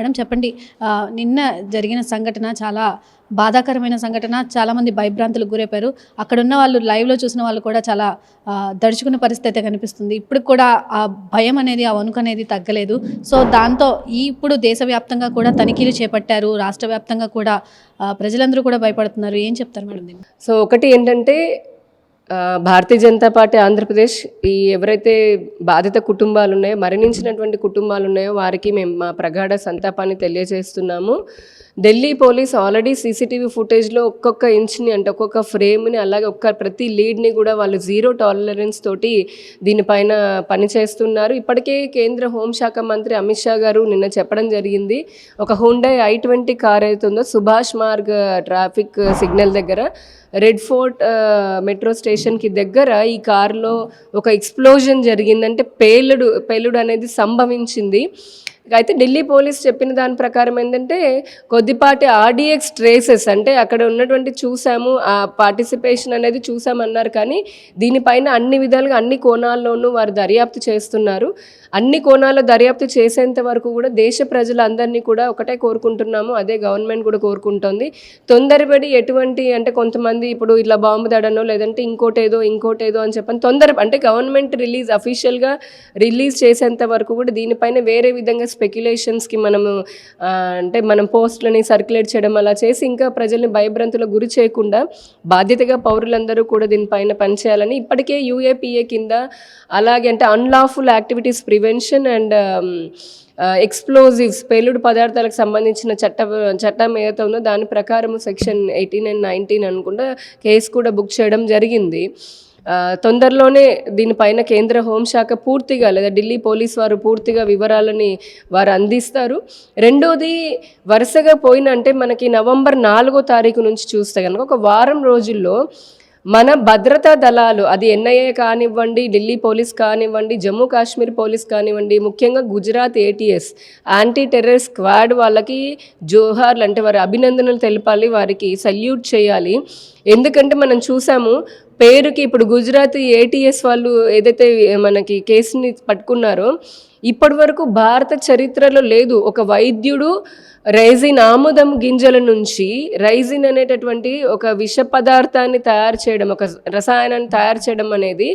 Madam చెప్పండి. నిన్న జరిగిన సంఘటన చాలా బాధాకరమైన సంఘటన. చాలామంది భయభ్రాంతులకు గురైపోయారు అక్కడ ఉన్న వాళ్ళు లైవ్లో చూసిన వాళ్ళు కూడా చాలా దడుచుకున్న పరిస్థితి అయితే కనిపిస్తుంది. ఇప్పుడు కూడా ఆ భయం అనేది ఆ వణుకు అనేది తగ్గలేదు. సో దాంతో ఈ ఇప్పుడు దేశవ్యాప్తంగా కూడా తనిఖీలు చేపట్టారు. రాష్ట్ర వ్యాప్తంగా కూడా ప్రజలందరూ కూడా భయపడుతున్నారు. ఏం చెప్తారు మేడం సో ఒకటి ఏంటంటే భారతీయ జనతా పార్టీ ఆంధ్రప్రదేశ్ ఈ ఎవరైతే బాధిత కుటుంబాలు ఉన్నాయో మరణించినటువంటి కుటుంబాలు ఉన్నాయో వారికి మేము మా ప్రగాఢ సంతాపాన్ని తెలియజేస్తున్నాము. ఢిల్లీ పోలీస్ ఆల్రెడీ సీసీటీవీ ఫుటేజ్లో ఒక్కొక్క ఇంచ్ని అంటే ఒక్కొక్క ఫ్రేమ్ని అలాగే ఒక్క ప్రతి లీడ్ని కూడా వాళ్ళు జీరో టాలరెన్స్ తోటి దీనిపైన పనిచేస్తున్నారు. ఇప్పటికే కేంద్ర హోంశాఖ మంత్రి అమిత్ షా గారు నిన్న చెప్పడం జరిగింది. ఒక హుండై ఐ ట్వంటీ కార్ అవుతుందో సుభాష్ మార్గ్ ట్రాఫిక్ సిగ్నల్ దగ్గర రెడ్ ఫోర్ట్ మెట్రో స్టేషన్ స్టేషన్కి దగ్గర ఈ కారులో ఒక ఎక్స్ప్లోజన్ జరిగిందంటే పేలుడు పేలుడు అనేది సంభవించింది. అయితే ఢిల్లీ పోలీస్ చెప్పిన దాని ప్రకారం ఏంటంటే కొద్దిపాటి ఆర్డిఎక్స్ ట్రేసెస్ అంటే అక్కడ ఉన్నటువంటి చూసాము ఆ పార్టిసిపేషన్ అనేది చూసామన్నారు కానీ దీనిపైన అన్ని విధాలుగా అన్ని కోణాల్లోనూ వారు దర్యాప్తు చేస్తున్నారు. అన్ని కోణాల్లో దర్యాప్తు చేసేంత వరకు కూడా దేశ ప్రజలందరినీ కూడా ఒకటే కోరుకుంటున్నాము అదే గవర్నమెంట్ కూడా కోరుకుంటోంది. తొందరపడి ఎటువంటి అంటే కొంతమంది ఇప్పుడు ఇట్లా బాంబు దడనో లేదంటే ఇంకోటేదో ఇంకోటేదో అని చెప్పని తొందర అంటే గవర్నమెంట్ రిలీజ్ అఫీషియల్గా రిలీజ్ చేసేంత వరకు కూడా దీనిపైన వేరే విధంగా స్పెక్యులేషన్స్కి మనము అంటే మనం పోస్టులని సర్క్యులేట్ చేయడం అలా చేసి ఇంకా ప్రజల్ని భయభ్రాంతులకు గురి చేయకుండా బాధ్యతగా పౌరులందరూ కూడా దీనిపైన పనిచేయాలని ఇప్పటికే యూఏపీఏ కింద అలాగే అంటే unlawful activities prevention and explosives పేలుడు పదార్థాలకు సంబంధించిన చట్ట చట్టం ఏదైతే ఉందో దాని ప్రకారం సెక్షన్ ఎయిటీన్ అండ్ నైన్టీన్ అనుకుంటా కేసు కూడా బుక్ చేయడం జరిగింది. తొందరలోనే దీనిపైన కేంద్ర హోంశాఖ పూర్తిగా లేదా ఢిల్లీ పోలీస్ వారు పూర్తిగా వివరాలని వారు అందిస్తారు. రెండోది వరుసగా పోయిన అంటే మనకి నవంబర్ నాలుగో తారీఖు నుంచి చూస్తే కనుక ఒక వారం రోజుల్లో మన భద్రతా దళాలు అది ఎన్ఐఏ కానివ్వండి ఢిల్లీ పోలీస్ కానివ్వండి జమ్మూ కాశ్మీర్ పోలీస్ కానివ్వండి ముఖ్యంగా Gujarat ATS anti terror squad వాళ్ళకి జోహార్లు అంటే వారి అభినందనలు తెలపాలి వారికి సల్యూట్ చేయాలి. ఎందుకంటే మనం చూసాము పేరుకి ఇప్పుడు గుజరాత్ ఏటీఎస్ వాళ్ళు ఏదైతే మనకి కేసుని పట్టుకున్నారో ఇప్పటి వరకు భారత చరిత్రలో లేదు. ఒక వైద్యుడు రైజిన్ ఆముదం గింజల నుంచి రైజిన్ అనేటటువంటి ఒక విష పదార్థాన్ని తయారు చేయడం ఒక రసాయనాన్ని తయారు చేయడం అనేది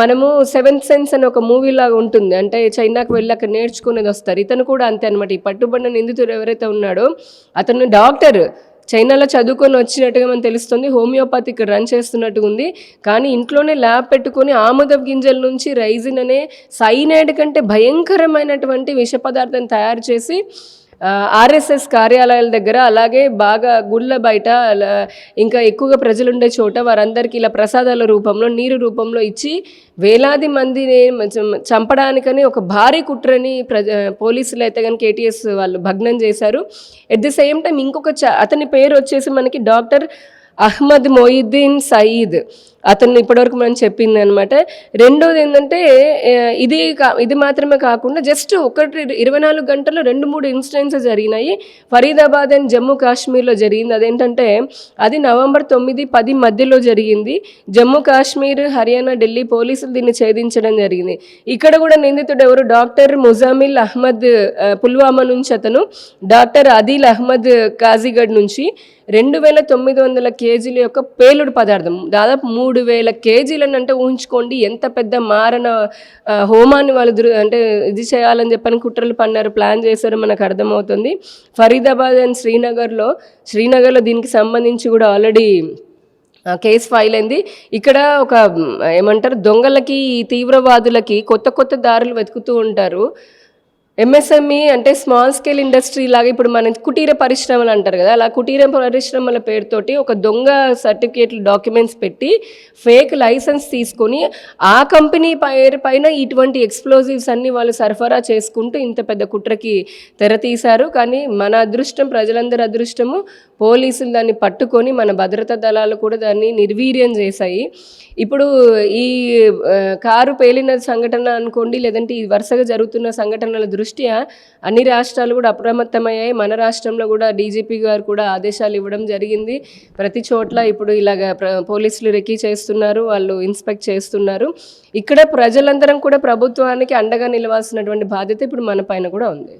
మనము సెవెంత్ సెన్స్ అని ఒక మూవీ లాగా ఉంటుంది. అంటే చైనాకు వెళ్ళి అక్కడ నేర్చుకునేది వస్తారు. ఇతను కూడా అంతే అనమాట ఈ పట్టుబడిన నిందితుడు ఎవరైతే ఉన్నాడో అతను డాక్టర్ చైనాలో చదువుకొని వచ్చినట్టుగా మనకు తెలుస్తుంది. హోమియోపతి ఇక్కడ రన్ చేస్తున్నట్టుగా ఉంది. కానీ ఇంట్లోనే ల్యాబ్ పెట్టుకొని ఆముదం గింజల నుంచి రైజిన్ అనే సైనైడ్ కంటే భయంకరమైనటువంటి విష పదార్థం తయారు చేసి ఆర్ఎస్ఎస్ కార్యాలయాల దగ్గర అలాగే బాగా గుళ్ళ బయట ఇంకా ఎక్కువగా ప్రజలు ఉండే చోట వారందరికీ ఇలా ప్రసాదాల రూపంలో నీరు రూపంలో ఇచ్చి వేలాది మందిని చంపడానికని ఒక భారీ కుట్రని ప్రజ పోలీసులు అయితే కనుక ఏటీఎస్ వాళ్ళు భగ్నం చేశారు. ఎట్ ది సేమ్ టైం ఇంకొక అతని పేరు వచ్చేసి మనకి డాక్టర్ అహ్మద్ మొయిద్దీన్ సయీద్. అతను ఇప్పటివరకు మనం చెప్పింది అనమాట రెండోది ఏంటంటే ఇది ఇది మాత్రమే కాకుండా జస్ట్ ఒకటి ఇరవై నాలుగు గంటల్లో రెండు మూడు ఇన్సిడెంట్స్ జరిగినాయి. ఫరీదాబాద్ అండ్ జమ్మూ కాశ్మీర్లో జరిగింది. అదేంటంటే అది నవంబర్ తొమ్మిది పది మధ్యలో జరిగింది. జమ్మూ కాశ్మీర్ హర్యానా ఢిల్లీ పోలీసులు దీన్ని ఛేదించడం జరిగింది. ఇక్కడ కూడా నిందితుడు ఎవరు? డాక్టర్ ముజామిల్ అహ్మద్ పుల్వామా నుంచి అతను డాక్టర్ అదిల్ అహ్మద్ కాజీగఢ్ నుంచి రెండు వేల తొమ్మిది వందల కేజీల యొక్క పేలుడు పదార్థం దాదాపు మూడు మూడు వేల కేజీలను అంటే ఊహించుకోండి ఎంత పెద్ద మారణ హోమాన్ని వాళ్ళు అంటే ఇది చేయాలని చెప్పని కుట్రలు పన్నారు ప్లాన్ చేశారు మనకు అర్థమవుతుంది. ఫరీదాబాద్ అండ్ శ్రీనగర్లో శ్రీనగర్లో దీనికి సంబంధించి కూడా ఆల్రెడీ కేసు ఫైల్ అయింది. ఇక్కడ ఒక ఏమంటారు దొంగలకి ఈ తీవ్రవాదులకి కొత్త కొత్త దారులు వెతుకుతూ ఉంటారు. ఎంఎస్ఎంఈ అంటే స్మాల్ స్కేల్ ఇండస్ట్రీ లాగా ఇప్పుడు మన కుటీర పరిశ్రమలు అంటారు కదా అలా కుటీర పరిశ్రమల పేరుతోటి ఒక దొంగ సర్టిఫికేట్లు డాక్యుమెంట్స్ పెట్టి ఫేక్ లైసెన్స్ తీసుకొని ఆ కంపెనీ పేరు పైన ఇటువంటి ఎక్స్ప్లోజివ్స్ అన్ని వాళ్ళు సరఫరా చేసుకుంటూ ఇంత పెద్ద కుట్రకి తెర తీశారు. కానీ మన అదృష్టం ప్రజలందరి అదృష్టము పోలీసులు దాన్ని పట్టుకొని మన భద్రతా దళాలు కూడా దాన్ని నిర్వీర్యం చేశాయి. ఇప్పుడు ఈ కారు పేలిన సంఘటన అనుకోండి లేదంటే ఈ వరుసగా జరుగుతున్న సంఘటనల దృష్ట్యా అన్ని రాష్ట్రాలు కూడా అప్రమత్తమయ్యాయి. మన రాష్ట్రంలో కూడా డీజీపీ గారు కూడా ఆదేశాలు ఇవ్వడం జరిగింది. ప్రతి చోట్ల ఇప్పుడు ఇలాగ ప్ర- పోలీసులు రెక్కీ చేస్తున్నారు వాళ్ళు ఇన్స్పెక్ట్ చేస్తున్నారు. ఇక్కడ ప్రజలందరం కూడా ప్రభుత్వానికి అండగా నిలవాల్సినటువంటి బాధ్యత ఇప్పుడు మన పైన కూడా ఉంది.